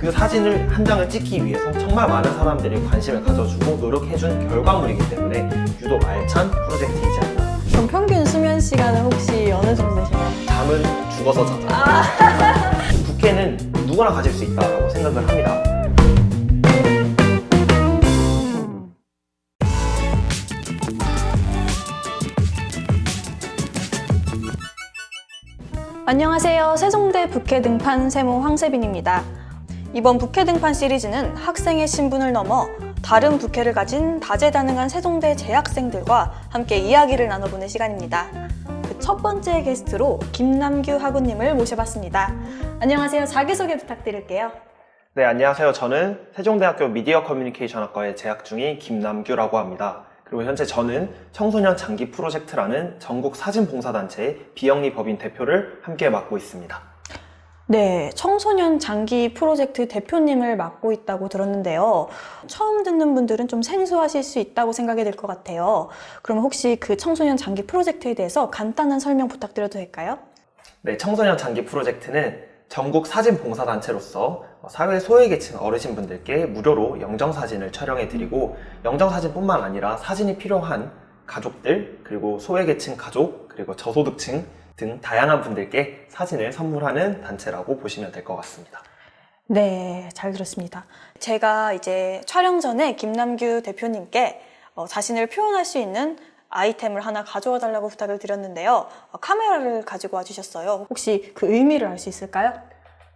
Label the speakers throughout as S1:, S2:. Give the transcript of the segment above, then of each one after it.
S1: 그 사진을 한 장을 찍기 위해서 정말 많은 사람들이 관심을 가져주고 노력해준 결과물이기 때문에 유독 알찬 프로젝트이지 않나.
S2: 그럼 평균 수면 시간은 혹시 어느 정도 되시나요?
S1: 잠은 죽어서 자자. 부캐는 누구나 가질 수 있다고 생각을 합니다.
S2: 안녕하세요. 세종대 북해 등판 세모 황세빈입니다. 이번 북해 등판 시리즈는 학생의 신분을 넘어 다른 북해를 가진 다재다능한 세종대 재학생들과 함께 이야기를 나눠보는 시간입니다. 그 첫 번째 게스트로 김남규 학우님을 모셔봤습니다. 안녕하세요. 자기소개 부탁드릴게요.
S1: 네, 안녕하세요. 저는 세종대학교 미디어 커뮤니케이션학과에 재학 중인 김남규라고 합니다. 그리고 현재 저는 청소년 장기 프로젝트라는 전국 사진 봉사단체의 비영리 법인 대표를 함께 맡고 있습니다.
S2: 네, 청소년 장기 프로젝트 대표님을 맡고 있다고 들었는데요. 처음 듣는 분들은 좀 생소하실 수 있다고 생각이 될 것 같아요. 그럼 혹시 그 청소년 장기 프로젝트에 대해서 간단한 설명 부탁드려도 될까요?
S1: 네, 청소년 장기 프로젝트는 전국 사진 봉사단체로서 사회 소외계층 어르신분들께 무료로 영정사진을 촬영해드리고 영정사진뿐만 아니라 사진이 필요한 가족들, 그리고 소외계층 가족, 그리고 저소득층 등 다양한 분들께 사진을 선물하는 단체라고 보시면 될 것 같습니다.
S2: 네, 잘 들었습니다. 제가 이제 촬영 전에 김남규 대표님께 어, 자신을 표현할 수 있는 아이템을 하나 가져와 달라고 부탁을 드렸는데요. 어, 카메라를 가지고 와 주셨어요. 혹시 그 의미를 알 수 있을까요?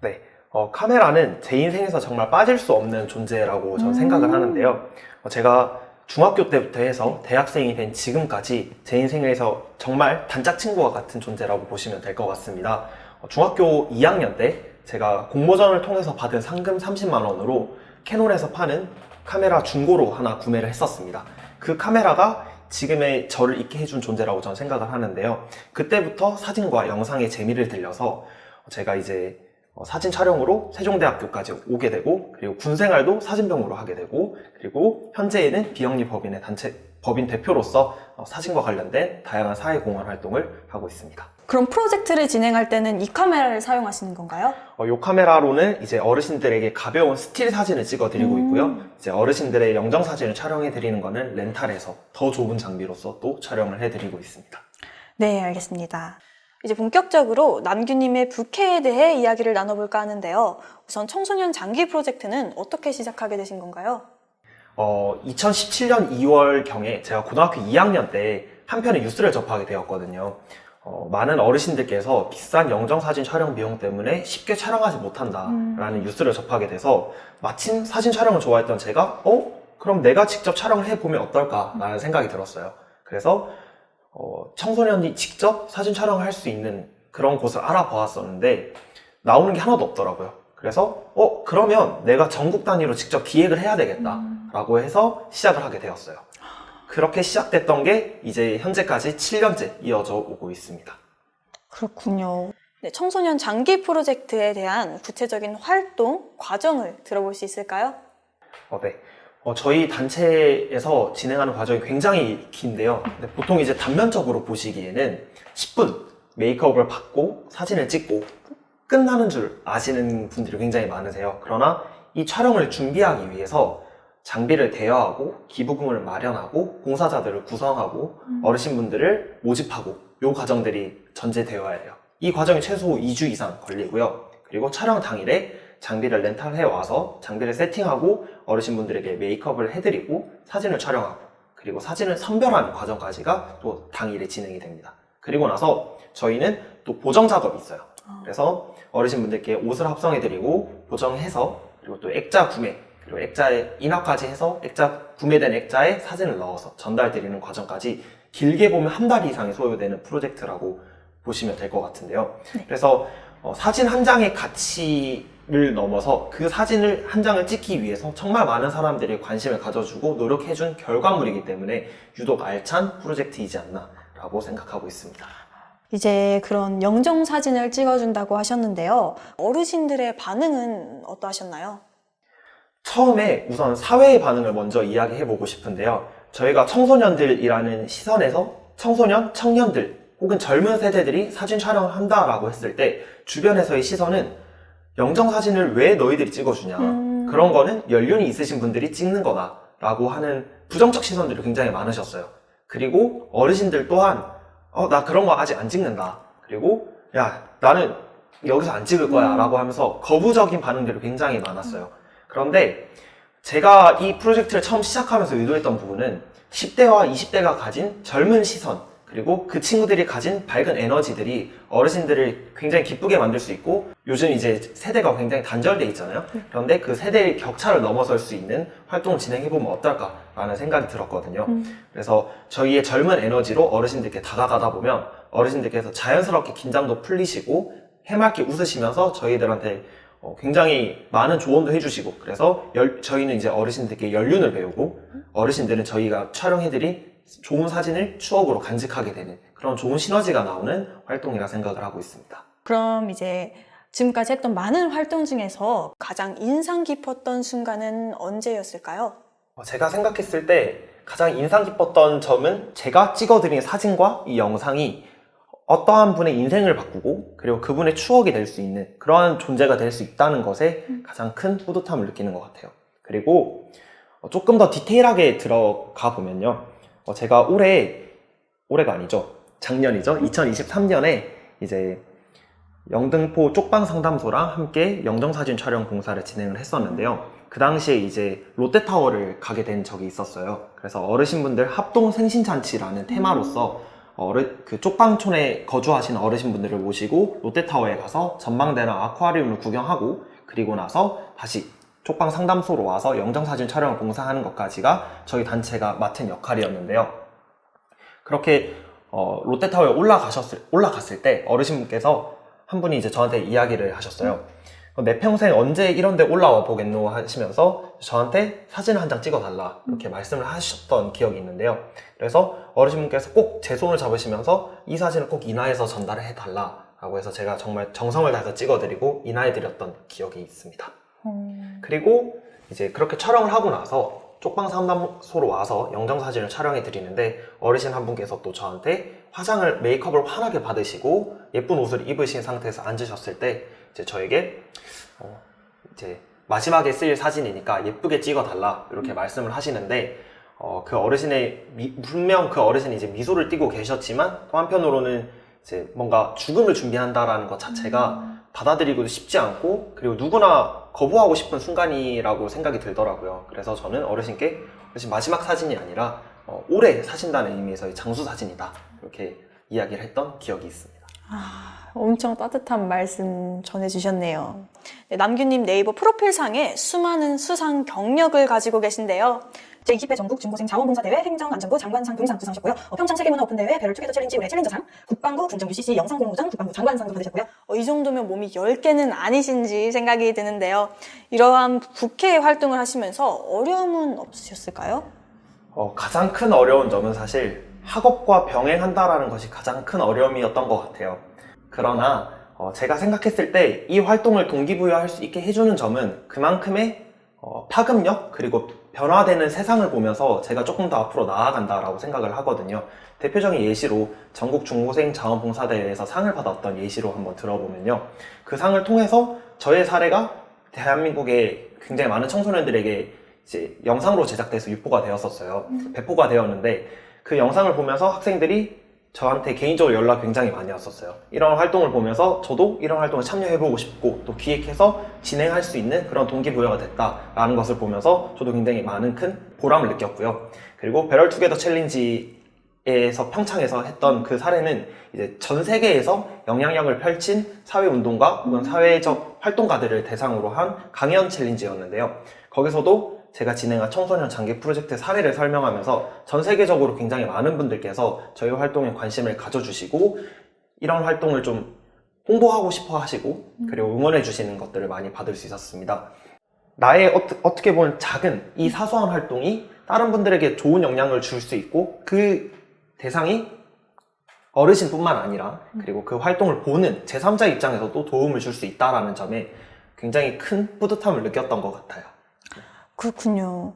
S1: 네, 어, 카메라는 제 인생에서 정말 빠질 수 없는 존재라고 저는 생각을
S2: 음.
S1: 하는데요. 어, 제가 중학교 때부터 해서 대학생이 된 지금까지 제 인생에서 정말 단짝 친구와 같은 존재라고 보시면 될 것 같습니다. 어, 중학교 2학년 때 제가 공모전을 통해서 받은 상금 30만 원으로 캐논에서 파는 카메라 중고로 하나 구매를 했었습니다. 그 카메라가 지금의 저를 있게 해준 존재라고 저는 생각을 하는데요. 그때부터 사진과 영상에 재미를 들려서 제가 이제 어, 사진 촬영으로 세종대학교까지 오게 되고 그리고 군 생활도 사진병으로 하게 되고 그리고 현재에는 비영리 법인의 단체 법인 대표로서 어, 사진과 관련된 다양한 사회 공헌 활동을 하고 있습니다.
S2: 그럼 프로젝트를 진행할 때는 이 카메라를 사용하시는 건가요?
S1: 어, 이 카메라로는 이제 어르신들에게 가벼운 스틸 사진을 찍어드리고
S2: 음.
S1: 있고요. 이제 어르신들의 영정 사진을 촬영해드리는 거는 렌탈해서 더 좋은 장비로서 또 촬영을 해드리고 있습니다.
S2: 네, 알겠습니다. 이제 본격적으로 남규님의 부캐에 대해 이야기를 나눠볼까 하는데요. 우선 청소년 장기 프로젝트는 어떻게 시작하게 되신 건가요?
S1: 어, 2017년 2월 경에 제가 고등학교 2학년 때 한 편의 뉴스를 접하게 되었거든요. 어, 많은 어르신들께서 비싼 영정사진 촬영 비용 때문에 쉽게 촬영하지 못한다라는 뉴스를 접하게 돼서 마침 사진 촬영을 좋아했던 제가 어? 그럼 내가 직접 촬영을 해보면 어떨까라는 생각이 들었어요. 그래서 어, 청소년이 직접 사진 촬영을 할 수 있는 그런 곳을 알아보았었는데 나오는 게 하나도 없더라고요. 그래서 어 그러면 내가 전국 단위로 직접 기획을 해야 되겠다라고 해서 시작을 하게 되었어요. 그렇게 시작됐던 게 이제 현재까지 7년째 이어져 오고 있습니다.
S2: 그렇군요. 네, 청소년 장기 프로젝트에 대한 구체적인 활동, 과정을 들어볼 수 있을까요?
S1: 어, 네. 어, 저희 단체에서 진행하는 과정이 굉장히 긴데요. 보통 이제 단면적으로 보시기에는 10분 메이크업을 받고 사진을 찍고 끝나는 줄 아시는 분들이 굉장히 많으세요. 그러나 이 촬영을 준비하기 위해서 장비를 대여하고 기부금을 마련하고 봉사자들을 구성하고 어르신분들을 모집하고 요 과정들이 전제되어야 해요. 이 과정이 최소 2주 이상 걸리고요. 그리고 촬영 당일에 장비를 렌탈해 와서 장비를 세팅하고 어르신분들에게 메이크업을 해드리고 사진을 촬영하고 그리고 사진을 선별하는 과정까지가 또 당일에 진행이 됩니다. 그리고 나서 저희는 또 보정 작업이 있어요. 그래서 어르신분들께 옷을 합성해드리고 보정해서 그리고 또 액자 구매 그리고 액자에 인화까지 해서 액자 구매된 액자에 사진을 넣어서 전달드리는 과정까지 길게 보면 한 달 이상이 소요되는 프로젝트라고 보시면 될 것 같은데요. 그래서 어, 사진 한 장의 가치를 넘어서 그 사진을 한 장을 찍기 위해서 정말 많은 사람들이 관심을 가져주고 노력해준 결과물이기 때문에 유독 알찬 프로젝트이지 않나라고 생각하고 있습니다.
S2: 이제 그런 영정 사진을 찍어준다고 하셨는데요. 어르신들의 반응은 어떠하셨나요?
S1: 처음에 우선 사회의 반응을 먼저 이야기해보고 싶은데요. 저희가 청소년들이라는 시선에서 청소년, 청년들 혹은 젊은 세대들이 사진 촬영을 한다라고 했을 때 주변에서의 시선은 영정 사진을 왜 너희들이 찍어주냐.
S2: 음.
S1: 그런 거는 연륜이 있으신 분들이 찍는 거다. 라고 하는 부정적 시선들이 굉장히 많으셨어요. 그리고 어르신들 또한, 어, 나 그런 거 아직 안 찍는다. 그리고, 야, 나는 여기서 안 찍을 거야.
S2: 음.
S1: 라고 하면서 거부적인 반응들이 굉장히 많았어요. 그런데 제가 이 프로젝트를 처음 시작하면서 의도했던 부분은 10대와 20대가 가진 젊은 시선, 그리고 그 친구들이 가진 밝은 에너지들이 어르신들을 굉장히 기쁘게 만들 수 있고 요즘 이제 세대가 굉장히 단절돼 있잖아요. 그런데 그 세대의 격차를 넘어설 수 있는 활동을 진행해보면 어떨까라는 생각이 들었거든요.
S2: 음.
S1: 그래서 저희의 젊은 에너지로 어르신들께 다가가다 보면 어르신들께서 자연스럽게 긴장도 풀리시고 해맑게 웃으시면서 저희들한테 어, 굉장히 많은 조언도 해주시고 그래서 열- 저희는 이제 어르신들께 연륜을 배우고 어르신들은 저희가 촬영해드린 좋은 사진을 추억으로 간직하게 되는 그런 좋은 시너지가 나오는 활동이라 생각을 하고 있습니다.
S2: 그럼 이제 지금까지 했던 많은 활동 중에서 가장 인상 깊었던 순간은 언제였을까요?
S1: 어, 제가 생각했을 때 가장 인상 깊었던 점은 제가 찍어드린 사진과 이 영상이 어떠한 분의 인생을 바꾸고 그리고 그분의 추억이 될 수 있는 그러한 존재가 될 수 있다는 것에 가장 큰 뿌듯함을 느끼는 것 같아요. 그리고 어, 조금 더 디테일하게 들어가 보면요. 어, 제가 올해, 올해가 아니죠. 작년이죠. 2023년에 이제 영등포 쪽방 상담소랑 함께 영정사진 촬영 공사를 진행을 했었는데요. 그 당시에 이제 롯데타워를 가게 된 적이 있었어요. 그래서 어르신분들 합동 생신잔치라는 테마로서 어르, 그 쪽방촌에 거주하시는 어르신분들을 모시고 롯데타워에 가서 전망대나 아쿠아리움을 구경하고 그리고 나서 다시 쪽방 상담소로 와서 영정사진 촬영을 봉사하는 것까지가 저희 단체가 맡은 역할이었는데요. 그렇게 어, 롯데타워에 올라가셨을, 올라갔을 때 어르신분께서 한 분이 이제 저한테 이야기를 하셨어요. 어, 내 평생 언제 이런 데 올라와 보겠노 하시면서 저한테 사진 한 장 찍어달라 이렇게 말씀을 하셨던 기억이 있는데요. 그래서 어르신분께서 꼭 제 손을 잡으시면서 이 사진을 꼭 인화해서 전달을 해달라 라고 해서 제가 정말 정성을 다해서 찍어드리고 인화해 드렸던 기억이 있습니다.
S2: 음.
S1: 그리고 이제 그렇게 촬영을 하고 나서 쪽방 상담소로 와서 영정 사진을 촬영해 드리는데 어르신 한 분께서 또 저한테 화장을 메이크업을 환하게 받으시고 예쁜 옷을 입으신 상태에서 앉으셨을 때 이제 저에게 어, 이제 마지막에 쓸 사진이니까 예쁘게 찍어 달라 이렇게 말씀을 하시는데 어, 그 어르신의 미- 분명 그 어르신이 이제 미소를 띠고 계셨지만 또 한편으로는 이제 뭔가 죽음을 준비한다라는 것 자체가 받아들이기도 쉽지 않고 그리고 누구나 거부하고 싶은 순간이라고 생각이 들더라고요. 그래서 저는 어르신께 어르신 마지막 사진이 아니라 어, 올해 사신다는 의미에서의 장수 사진이다 이렇게 이야기를 했던 기억이 있습니다.
S2: 아, 엄청 따뜻한 말씀 전해주셨네요. 네, 남규님 네이버 프로필 상에 수많은 수상 경력을 가지고 계신데요.
S3: 제20회 전국 중고생 자원봉사대회 행정안전부 장관상 등상 수상하셨고요. 어, 평창 세계문화 오픈대회 배럴 투게더 챌린지 올해 챌린저상, 국방부 중정 UCC 영상공모전 국방부 장관상도 받으셨고요.
S2: 어, 이 정도면 몸이 10개는 아니신지 생각이 드는데요. 이러한 국회 활동을 하시면서 어려움은 없으셨을까요?
S1: 어, 가장 큰 어려운 점은 사실 학업과 병행한다라는 것이 가장 큰 어려움이었던 것 같아요. 그러나 어, 제가 생각했을 때 이 활동을 동기부여할 수 있게 해주는 점은 그만큼의 어, 파급력 그리고 변화되는 세상을 보면서 제가 조금 더 앞으로 나아간다라고 생각을 하거든요. 대표적인 예시로 전국 중고생 자원봉사대회에서 상을 받았던 예시로 한번 들어보면요. 그 상을 통해서 저의 사례가 대한민국의 굉장히 많은 청소년들에게 이제 영상으로 제작돼서 유포가 되었었어요. 배포가 되었는데 그 영상을 보면서 학생들이 저한테 개인적으로 연락 굉장히 많이 왔었어요. 이런 활동을 보면서 저도 이런 활동을 참여해보고 싶고 또 기획해서 진행할 수 있는 그런 동기부여가 됐다라는 것을 보면서 저도 굉장히 많은 큰 보람을 느꼈고요. 그리고 배럴 투게더 챌린지에서 평창에서 했던 그 사례는 이제 전 세계에서 영향력을 펼친 사회운동가 혹은 사회적 활동가들을 대상으로 한 강연 챌린지였는데요. 거기서도 제가 진행한 청소년 장기 프로젝트 사례를 설명하면서 전 세계적으로 굉장히 많은 분들께서 저희 활동에 관심을 가져주시고 이런 활동을 좀 홍보하고 싶어 하시고 그리고 응원해 주시는 것들을 많이 받을 수 있었습니다. 나의 어트- 어떻게 보면 작은 이 사소한 활동이 다른 분들에게 좋은 영향을 줄 수 있고 그 대상이 어르신뿐만 아니라 그리고 그 활동을 보는 제3자 입장에서도 도움을 줄 수 있다라는 점에 굉장히 큰 뿌듯함을 느꼈던 것 같아요.
S2: 그렇군요.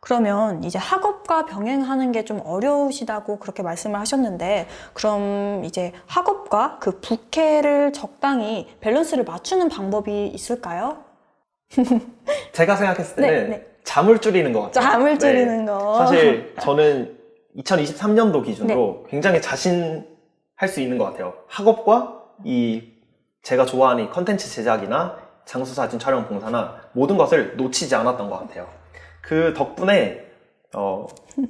S2: 그러면 이제 학업과 병행하는 게 좀 어려우시다고 그렇게 말씀을 하셨는데, 그럼 이제 학업과 그 부캐를 적당히 밸런스를 맞추는 방법이 있을까요?
S1: 제가 생각했을 때는
S2: 네, 네.
S1: 잠을 줄이는 것 같아요.
S2: 잠을
S1: 네.
S2: 줄이는 거.
S1: 사실 저는 2023년도 기준으로 굉장히 자신할 수 있는 것 같아요. 학업과 이 제가 좋아하는 이 컨텐츠 제작이나 장수 사진 촬영 봉사나 모든 것을 놓치지 않았던 것 같아요. 그 덕분에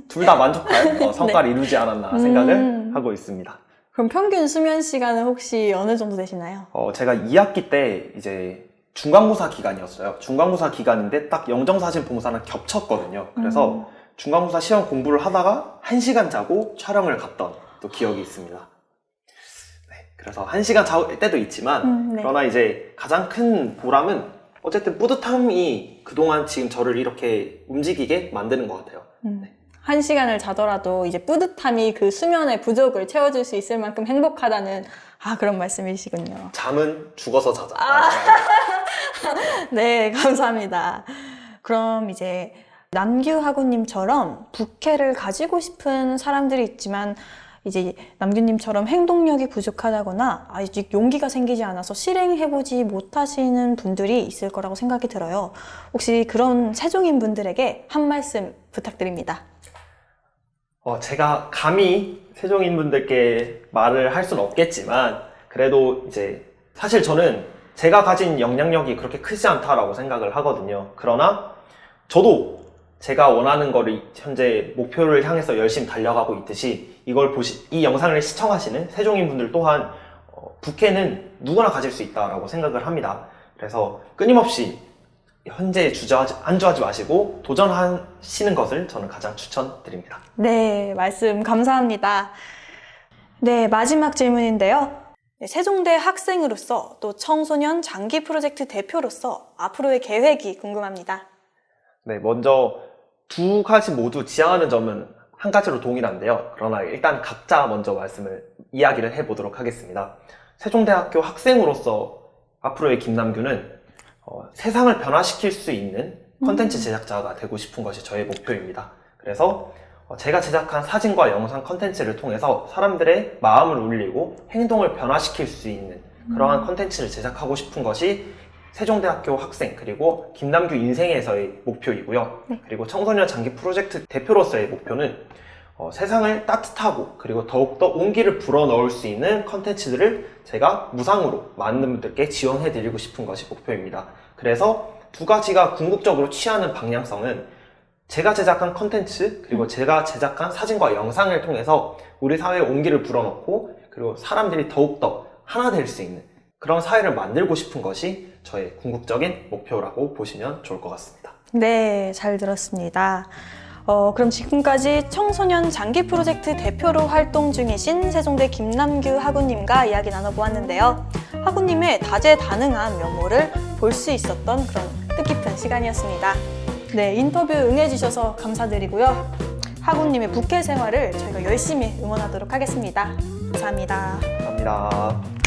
S1: 둘다 만족할 어, 성과를 이루지 않았나 생각을
S2: 음.
S1: 하고 있습니다.
S2: 그럼 평균 수면 시간은 혹시 어느 정도 되시나요?
S1: 어, 제가 2학기 때 이제 중간고사 기간이었어요. 중간고사 기간인데 딱 영정사진 봉사랑 겹쳤거든요. 그래서
S2: 음.
S1: 중간고사 시험 공부를 하다가 1시간 자고 촬영을 갔던 또 기억이 있습니다. 네, 그래서 1시간 잘 때도 있지만
S2: 음, 네.
S1: 그러나 이제 가장 큰 보람은 어쨌든 뿌듯함이 그동안 지금 저를 이렇게 움직이게 만드는 것 같아요.
S2: 음. 한 시간을 자더라도 이제 뿌듯함이 그 수면의 부족을 채워줄 수 있을 만큼 행복하다는 아 그런 말씀이시군요.
S1: 잠은 죽어서 자자.
S2: 아. 네, 감사합니다. 그럼 이제 남규 학우님처럼 부캐를 가지고 싶은 사람들이 있지만 이제 남규님처럼 행동력이 부족하다거나 아직 용기가 생기지 않아서 실행해보지 못하시는 분들이 있을 거라고 생각이 들어요. 혹시 그런 세종인 분들에게 한 말씀 부탁드립니다.
S1: 어, 제가 감히 세종인 분들께 말을 할 수는 없겠지만, 그래도 이제, 사실 저는 제가 가진 영향력이 그렇게 크지 않다라고 생각을 하거든요. 그러나, 저도 제가 원하는 거를 현재 목표를 향해서 열심히 달려가고 있듯이, 이걸 보시, 이 영상을 시청하시는 세종인 분들 또한, 어, 부캐는 누구나 가질 수 있다라고 생각을 합니다. 그래서 끊임없이 현재 주저하지, 안주하지 마시고 도전하시는 것을 저는 가장 추천드립니다.
S2: 네, 말씀 감사합니다. 네, 마지막 질문인데요. 네, 세종대 학생으로서 또 청소년 장기 프로젝트 대표로서 앞으로의 계획이 궁금합니다.
S1: 네, 먼저 두 가지 모두 지향하는 점은 한 가지로 동일한데요. 그러나 일단 각자 먼저 말씀을 이야기를 해보도록 하겠습니다. 세종대학교 학생으로서 앞으로의 김남규는 어, 세상을 변화시킬 수 있는 컨텐츠 제작자가 되고 싶은 것이 저의 목표입니다. 그래서 어, 제가 제작한 사진과 영상 컨텐츠를 통해서 사람들의 마음을 울리고 행동을 변화시킬 수 있는 그러한 컨텐츠를 제작하고 싶은 것이 세종대학교 학생 그리고 김남규 인생에서의 목표이고요. 그리고 청소년 장기 프로젝트 대표로서의 목표는 어, 세상을 따뜻하고 그리고 더욱더 온기를 불어넣을 수 있는 컨텐츠들을 제가 무상으로 많은 분들께 지원해드리고 싶은 것이 목표입니다. 그래서 두 가지가 궁극적으로 취하는 방향성은 제가 제작한 컨텐츠 그리고 제가 제작한 사진과 영상을 통해서 우리 사회에 온기를 불어넣고 그리고 사람들이 더욱더 하나 될 수 있는 그런 사회를 만들고 싶은 것이 저의 궁극적인 목표라고 보시면 좋을 것 같습니다.
S2: 네, 잘 들었습니다. 어, 그럼 지금까지 청소년 장기 프로젝트 대표로 활동 중이신 세종대 김남규 학우님과 이야기 나눠보았는데요. 학우님의 다재다능한 면모를 볼 수 있었던 그런 뜻깊은 시간이었습니다. 네, 인터뷰 응해주셔서 감사드리고요. 학우님의 부캐 생활을 저희가 열심히 응원하도록 하겠습니다. 감사합니다.
S1: 감사합니다.